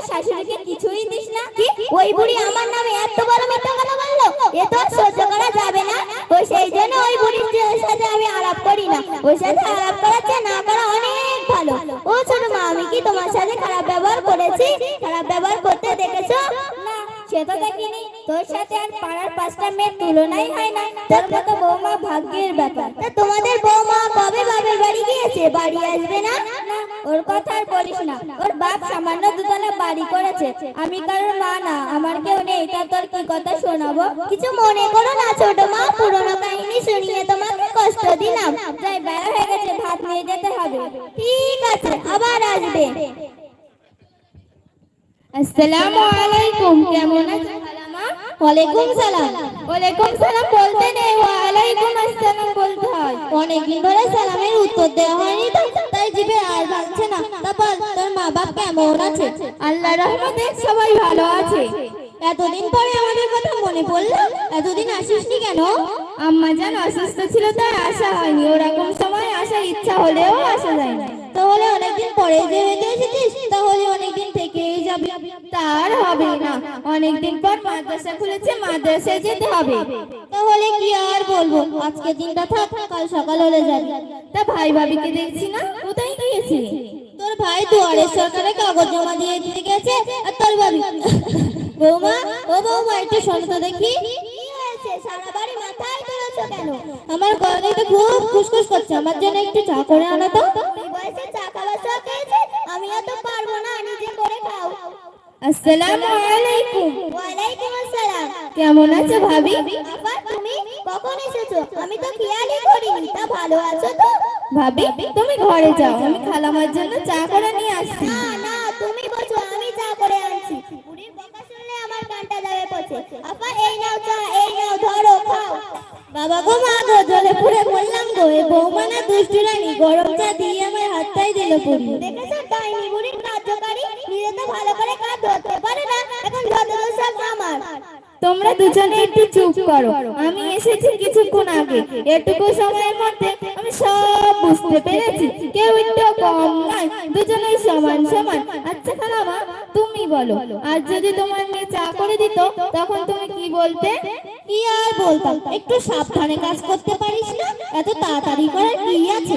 তোর শাশুড়িকে কিছুই দিস না। ওই বুড়ি আমার নামে এত বড় মিথ্যা কথা বলল? এ তো সহ্য করা যাবে না। ও সেই জন্য ওই বুড়ির সাথে আমি আলাপ করি না। ওই সাথে আলাপ করার চেয়ে না করা অনেক ভালো। ও ছোট মা, আমি কি তোমার সাথে খারাপ ব্যবহার করেছি? খারাপ ব্যবহার করতে দেখেছ? সে দেখিনি। তোর সাথে আর পাড়ার পাঁচটা মেয়ের তুলনাই হয় না। তোর মতো বৌমা ভাগ্যের ব্যাপার। তা তোমাদের বৌমা কবে বাপের বাড়ি গিয়েছে? বাড়ি আসবে না? ওর কথা আর বলিস না। ওর বাপ সামান্য দুতলা বাড়ি করেছে। আমি কারোর মা না। আমার কেউ নেই। তা তোর কি কথা শোনাবো? কিছু মনে করো না ছোট মা। পুরনো কাহিনী শুনিয়ে তোমাকে কষ্ট দিলাম। যাই, বেলা হয়ে গেছে। ভাত নিয়ে যেতে হবে। ঠিক আছে, আবার আসবে। আসসালামু আলাইকুম। কেমন ওয়ালাইকুম সালাম। ওয়ালাইকুম সালাম বলতে নেই ওয়ালাইকুম আসসালাম বলতে হয়। অনেকদিন ধরে সালামের উত্তর দেওয়া হয়নি তো তাই জিভে আর ভাঙছে না। তা বল তোর মা বাপ কেমন আছে? আল্লাহ রহমতে সবাই ভালো আছে। এতদিন পরে আমাদের কথা মনে পড়ল এতদিন আসিসনি কেন? আম্মা জান অসুস্থ ছিল তাই আসা হয়নি। ওরকম সময় আসার ইচ্ছা হলেও আসা যায় না তাহলে অনেকদিন পরে যে হইতে এসেছিস, তাহলে অনেকদিন থেকেই যাবি। তার হবে না। অনেকদিন পর মাদ্রাসা খুলেছে, মাদ্রাসায় যেতে হবে। তাহলে কি আর বলব? আজকে দিনটা থাক, কাল সকাল হলে যাবি। তা ভাই ভাবিকে দেখছি না? কোথায় গিয়েছি? তোর ভাই দুয়ারের সরকারে কাগজ জমা দিয়ে দিতে গেছে, আর তোর ভাবি বৌমা, ও বৌমা, একটু শোনো দেখি। সারা বাড়ি মাথায় আমার গলাটা খুব খুশখুশ করছে। আমার জন্য একটু চা করে আনো তো এই বয়সে চা খাওয়ার শখ হয়েছে আমি এত পারব না নিজে করে খাও আসসালামু আলাইকুম। ওয়ালাইকুম আসসালাম কেমন আছে ভাবি? আপা তুমি কখন এসেছ? আমি তো খেয়ালই করিনি তা ভালো আছো তো? ভাবি তুমি ঘরে যাও আমি খালামার জন্য চা করে নিয়ে আসছি। না না তুমি বলছো আমি চা করে আনছি। বুড়ির বকা শুনলে আমার কানটা যাবে পচে আপা এই নাও চা এই নাও ধরো খাও। বাবা গো মা গো জলে পুরে বললাম গো। এই বৌমা না দুষ্টু রানী গরম চা দিয়ে আমার হাতটাই দিল পুরি। দেখেছ ডাইনি বুড়ির কার্যকারী নিজে তো ভালো করে তোমরা দুজনে একটু চুপ করো। আমি এসেছি কিছুক্ষণ আগে। এটুকু সময়ের মধ্যে আমি সব বুঝতে পেরেছি। কেউ একটু কম নয় দুজনেই সমান সমান। আচ্ছা খালামা তুমি বলো আর যদি তোমার মেয়ে চা করে দিত তখন তুমি কি বলতে? কি আর বলতাম? একটু সাবধানে কাজ করতে পারিস না? এত তাড়াতাড়ি করার কি আছে?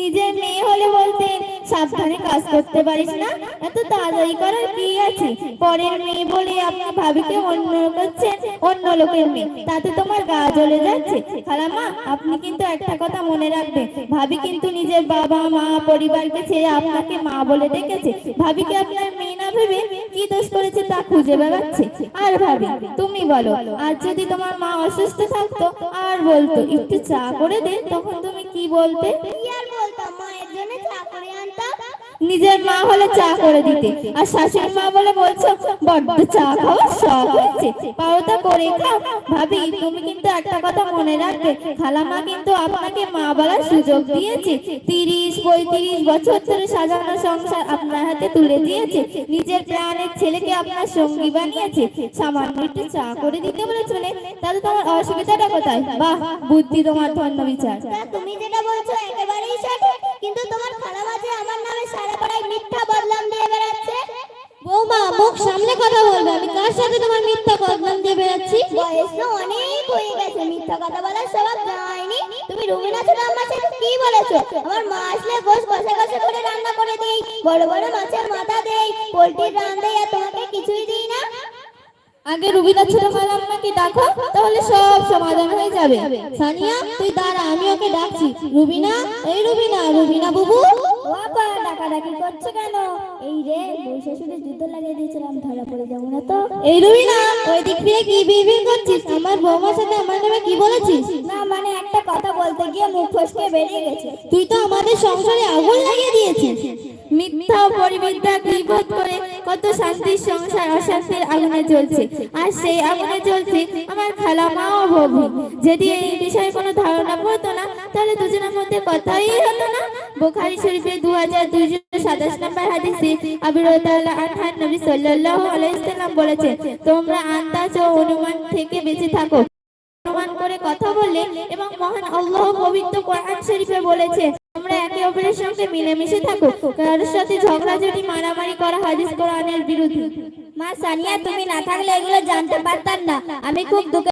নিজের মেয়ে হলে বলতে সাবধানে কাজ করতে পারিস না? এত তাড়াতাড়ি করার কি আছে? পরের মেয়ে বলে আপনি ভাবিকে অন্য করছেন, অন্য লোকের মেয়ে। তাতে তোমার গা জ্বলে যাচ্ছে। খালামা আপনি কিন্তু একটা কথা মনে রাখবেন। ভাবি কিন্তু নিজের বাবা, মা, পরিবারকে ছেড়ে আপনাকে মা বলে ডেকেছে। ভাবিকে আপনার মেয়ে না ভেবে কি দোষ করেছে তা খুঁজে বেড়াচ্ছে। আর ভাবি, তুমি বলো আর যদি তোমার মা অসুস্থ থাকতো, আর বলতো, একটু চা করে দে, তখন তুমি কি বলতে কি আর বলতাম মায়ের জন্য চা করে আনতাম নিজের মা হলে চা করে দিতে। আর শাশুড়ি মা বলে বলছো, বড্ড চা খাওয়ার শখ হচ্ছে পাওতা করে খাও। ভাবি, তুমি কিন্তু একটা কথা মনে রাখবে। খালামা কিন্তু আপনাকে মা বলার সুযোগ দিয়েছে। তিরিশ, পঁয়ত্রিশ বছর ধরে সাজানো সংসার আপনার হাতে তুলে দিয়েছে। নিজের প্রাণের ছেলেকে আপনার সঙ্গী বানিয়েছে। সামান্য একটু চা করে দিতে বলে চলে তাহলে তোমার অসুবিধাটা কোথায়? বাহ, বুদ্ধি তোমার ধন্য বিচার। তুমি যেটা বলছো একেবারেই সামনে কথা বলবে। আমি কার সাথে তোমার মিথ্যা বদনাম দিয়ে বেড়াচ্ছি বয়স তো অনেক হয়ে গেছে, মিথ্যা কথা বলার স্বভাব যায়নি। তুমি রুমে না ছিল আমার সাথে কি বলেছ? আমার মা আসলে গোশ কষে কষে করে রান্না করে দেই, বড় বড় মাছের মাথা দেই, পোলট্রির রান দেই, আর তোমাকে কিছুই দিই আগে রুবিনা ছোট মালাম্মাকে ডাকো তাহলে সব সমাধান হয়ে যাবে। সানিয়া তুই দাঁড়া আমি ওকে ডাকছি। রুবিনা এই রুবিনা রুবিনা বুবু। বাবা ডাকাডাকি করছ কেন? এই রে বই শাশুড়ি যুদ্ধ লাগিয়ে দিয়েছিলাম ধরা পড়ে যাব না তো। এই রুবিনা ওই দিক ফিরে কি বিড়বিড় করছিস? আমার বৌমার সাথে আমার নামে কি বলেছিস? না মানে একটা কথা বলতে গিয়ে মুখ ফসকে বেরিয়ে গেছে। তুই তো আমাদের সংসারে আগুন লাগিয়ে দিয়েছিস। কত শান্তির সংসার অশান্তির আগুনে জ্বলছে। আর সেই আগুনে জ্বলছে আমার খালা মা ও বউ যদি এই বিষয়ে কোনো ধারণা পড়তো না, তাহলে দুজনের মধ্যে কথাই হতো না। বুখারী শরীফে দু হাজার দুইশো সাতাশ নম্বর হাদিসে আবিরতাল্লাহ আনহার নবী সাল্লাল্লাহু আলাইহি সাল্লাম বলেছেন, তোমরা আন্দাজ ও অনুমান থেকে বেঁচে থাকো। অনুমান করে কথা বললে এবং মহান আল্লাহ পবিত্র কোরআন শরীফে বলেছে অপরের সঙ্গে মিলেমিশে থাকো কারোর সাথে ঝগড়াঝাটি মারামারি করা হাদিস কোরআনের বিরুদ্ধে। মা সানিয়া, তুমি না থাকলে এগুলো জানতে পারতাম না। আমি খুব দুঃখে